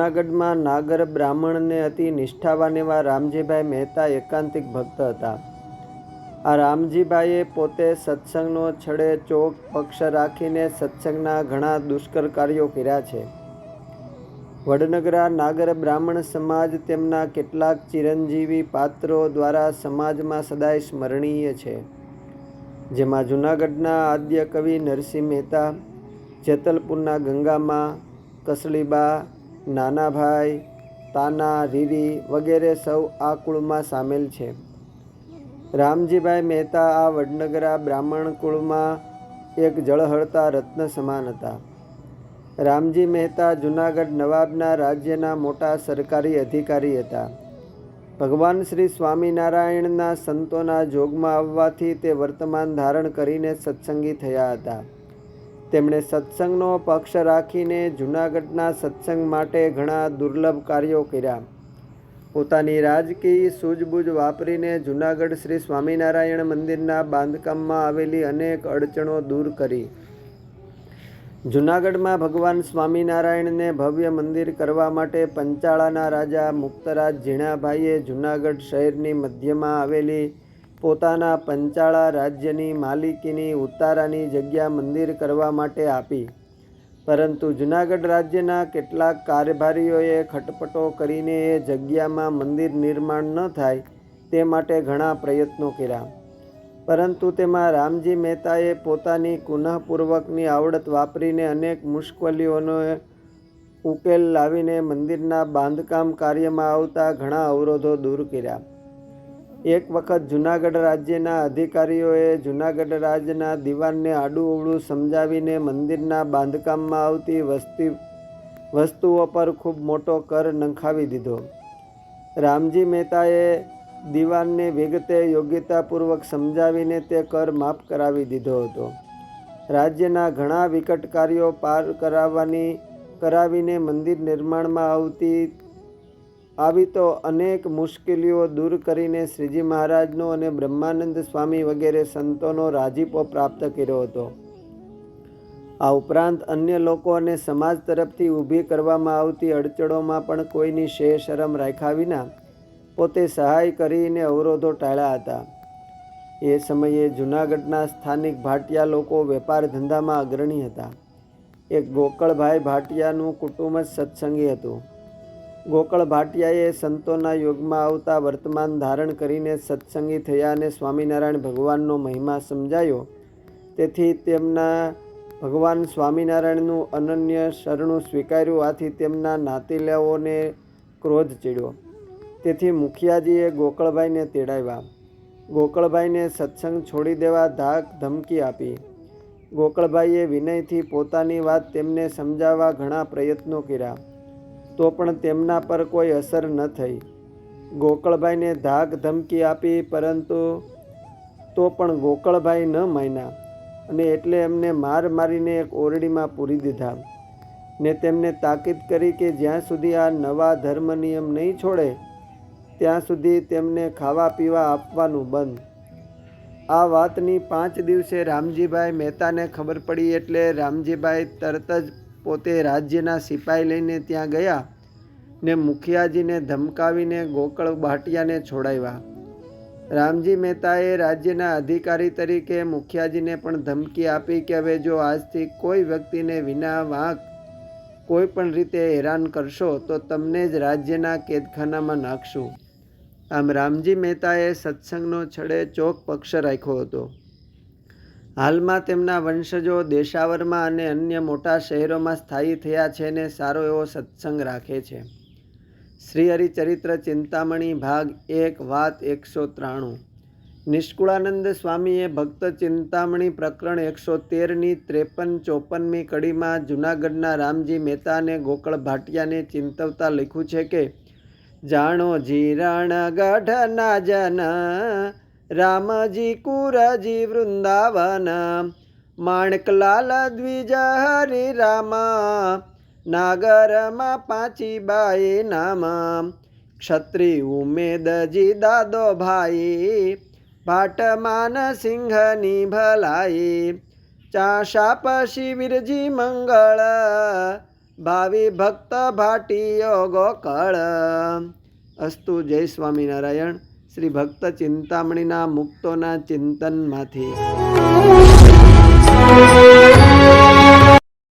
જૂનાગઢમાં નાગર બ્રાહ્મણને અતિ નિષ્ઠાવાન એવા રામજીભાઈ મહેતા એકાંતિક ભક્ત હતા. આ રામજીભાઈએ પોતે સત્સંગનો છડે ચોક પક્ષ રાખીને સત્સંગના ઘણા દુષ્કર કાર્યો કર્યા છે. વડનગરા નાગર બ્રાહ્મણ સમાજ તેમના કેટલાક ચિરંજીવી પાત્રો દ્વારા સમાજમાં સદાય સ્મરણીય છે. જેમાં જૂનાગઢના આદ્ય કવિ નરસિંહ મહેતા, જેતલપુરના ગંગામાં કસલીબા નાનાભાઈ તાના, રીરી વગેરે સૌ આ કુળમાં સામેલ છે. રામજીભાઈ મહેતા આ વડનગરા બ્રાહ્મણ કુળમાં એક જળહળતા રત્ન સમાન હતા. રામજી મહેતા જૂનાગઢ નવાબના રાજ્યના મોટા સરકારી અધિકારી હતા. ભગવાન શ્રી સ્વામિનારાયણના સંતોના જોગમાં આવવાથી તે વર્તમાન ધારણ કરીને સત્સંગી થયા હતા. તેમણે સત્સંગનો પક્ષ રાખીને જૂનાગઢના સત્સંગ માટે ઘણા દુર્લભ કાર્યો કર્યા. પોતાની રાજકીય સૂઝબૂઝ વાપરીને જૂનાગઢ શ્રી સ્વામિનારાયણ મંદિરના બાંધકામમાં આવેલી અનેક અડચણો દૂર કરી. જૂનાગઢમાં ભગવાન સ્વામિનારાયણને ભવ્ય મંદિર કરવા માટે પંચાળાના રાજા મુક્તરાજ ઝીણાભાઈએ જૂનાગઢ શહેરની મધ્યમાં આવેલી પોતાના પંચાળા રાજ્યની માલિકીની ઉતારાની જગ્યા મંદિર કરવા માટે આપી. પરંતુ જૂનાગઢ રાજ્યના કેટલાક કારભારીઓએ ખટપટો કરીને એ જગ્યામાં મંદિર નિર્માણ ન થાય તે માટે ઘણા પ્રયત્નો કર્યા. પરંતુ તેમાં રામજી મહેતાએ પોતાની પુનઃપૂર્વકની આવડત વાપરીને અનેક મુશ્કેલીઓનો ઉકેલ લાવીને મંદિરના બાંધકામ કાર્યમાં આવતા ઘણા અવરોધો દૂર કર્યા. એક વખત જૂનાગઢ રાજ્યના અધિકારીઓએ જૂનાગઢ રાજ્યના દિવાનને આડું અવળું સમજાવીને મંદિરના બાંધકામમાં આવતી વસ્તી, વસ્તુઓ પર ખૂબ મોટો કર નંખાવી દીધો. રામજી મહેતાએ દિવાનને વિગતે યોગ્યતાપૂર્વક સમજાવીને તે કર માફ કરાવી દીધો હતો. રાજ્યના ઘણા વિકટ કાર્યો પાર કરાવવાની, કરાવીને મંદિર નિર્માણમાં આવતી આવી તો અનેક મુશ્કેલીઓ દૂર કરીને શ્રીજી મહારાજનો અને બ્રહ્માનંદ સ્વામી વગેરે સંતોનો રાજીપો પ્રાપ્ત કર્યો હતો. આ ઉપરાંત અન્ય લોકો અને સમાજ તરફથી ઊભી કરવામાં આવતી અડચણોમાં પણ કોઈની શેર શરમ રાખ્યા વિના પોતે સહાય કરીને અવરોધો ટાળ્યા હતા. એ સમયે જૂનાગઢના સ્થાનિક ભાટિયા લોકો વેપાર ધંધામાં અગ્રણી હતા. એક ગોકળભાઈ ભાટિયાનું કુટુંબ જ સત્સંગી હતું. ગોકળ ભાટિયાએ સંતોના યોગમાં આવતા વર્તમાન ધારણ કરીને સત્સંગી થયા અને સ્વામિનારાયણ ભગવાનનો મહિમા સમજાયો. તેથી તેમના ભગવાન સ્વામિનારાયણનું અનન્ય શરણું સ્વીકાર્યું, આથી તેમના નાતીલાઓને ક્રોધ ચીડ્યો. તેથી મુખિયાજીએ ગોકળભાઈને તેડાવ્યા. ગોકળભાઈને સત્સંગ છોડી દેવા ધાક ધમકી આપી. ગોકળભાઈએ વિનયથી પોતાની વાત તેમને સમજાવવા ઘણા પ્રયત્નો કર્યા. તો પણ તેમના પર કોઈ અસર ન થઈ. ગોકળભાઈને ધાક ધમકી આપી, પરંતુ તો પણ ગોકળભાઈ ન માન્યા અને એટલે એમને માર મારીને એક ઓરડીમાં પૂરી દીધા. ને તેમને તાકીદ કરી કે જ્યાં સુધી આ નવા ધર્મ નિયમ નહીં છોડે, ત્યાં સુધી તેમને ખાવા પીવા આપવાનું બંધ. આ વાતની પાંચ દિવસે રામજીભાઈ મહેતાને ખબર પડી એટલે રામજીભાઈ તરત જ પોતે રાજ્યના સિપાઈ લઈને ત્યાં ગયા ને મુખિયાજીને ધમકાવીને ગોકળ બાટિયાને છોડાવ્યા. રામજી મહેતાએ રાજ્યના અધિકારી તરીકે મુખિયાજીને પણ ધમકી આપી કે હવે જો આજથી કોઈ વ્યક્તિને વિના વાંક કોઈ પણ રીતે હેરાન કરશો, તો તમને જ રાજ્યના કેદખાનામાં નાખશું. આમ રામજી મહેતાએ સત્સંગનો છડે ચોક પક્ષ રાખ્યો હતો. હાલમાં તેમના વંશજો દેશાવરમાં અને અન્ય મોટા શહેરોમાં સ્થાયી થયા છે ને સારો એવો સત્સંગ રાખે છે. શ્રી હરિચરિત્ર ચિંતામણી ભાગ એક, વાત એકસો ત્રાણું. નિષ્કુળાનંદ સ્વામીએ ભક્ત ચિંતામણી પ્રકરણ એકસો તેરની ત્રેપન ચોપનમી કડીમાં જૂનાગઢના રામજી મહેતા અને ગોકળ ભાટિયાને ચિંતવતા લખ્યું છે કે, જાણો જીરણ ગઢના જન રામજી કુરજી વૃંદાવન, માણકલાલ દ્વિજ હરિ રામા, નાગરમાં પાંચી બાઈ નામ ક્ષત્રિ ઉમેદજી દાદો ભાઈ, ભાટમાન સિંહની ભલાઈ ચાશાપ શિવિરજી મંગળ, ભાવિ ભક્ત ભાટીયો ગોકળ. અસ્તુ જય સ્વામિનારાયણ. શ્રી ભક્ત ચિંતામણીના મુક્તોના ચિંતનમાંથી.